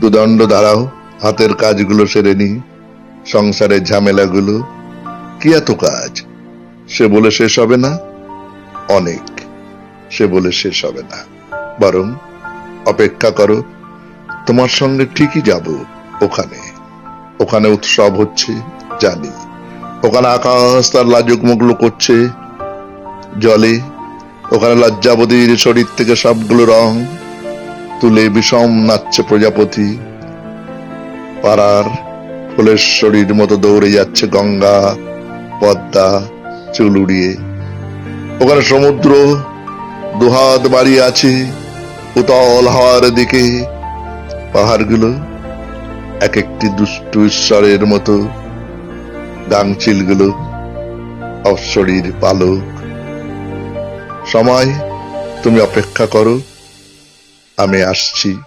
দুদণ্ড দাঁড়াও, হাতের কাজগুলো সেরে নি, সংসারের ঝামেলাগুলো। কি এত কাজ? সে বলে শেষ হবে না? অনেক। সে বলে শেষ হবে না। বরং অপেক্ষা করো, তোমার সঙ্গে ঠিকই যাব ওখানে। ওখানে উৎসব হচ্ছে, জানি। ওখানে আকাশ তার লাজুক মুগলো করছে, জলে। ওখানে লজ্জাবতীর শরীর থেকে সবগুলো রং তুলে বিষম নাচছে প্রজাপতি। পাড়ার ফুলেশ্বরীর মতো দৌড়ে যাচ্ছে গঙ্গা, পদ্মা, চুল উড়িয়ে। ওখানে সমুদ্র, দুহাত বাড়িয়ে আছে উতল হাওয়ার দিকে। পাহাড়গুলো এক একটি দুষ্টু ঈশ্বরের মতো। গাংচিলগুলো অশ্বরীর পালক। সময়, তুমি অপেক্ষা করো। ameaste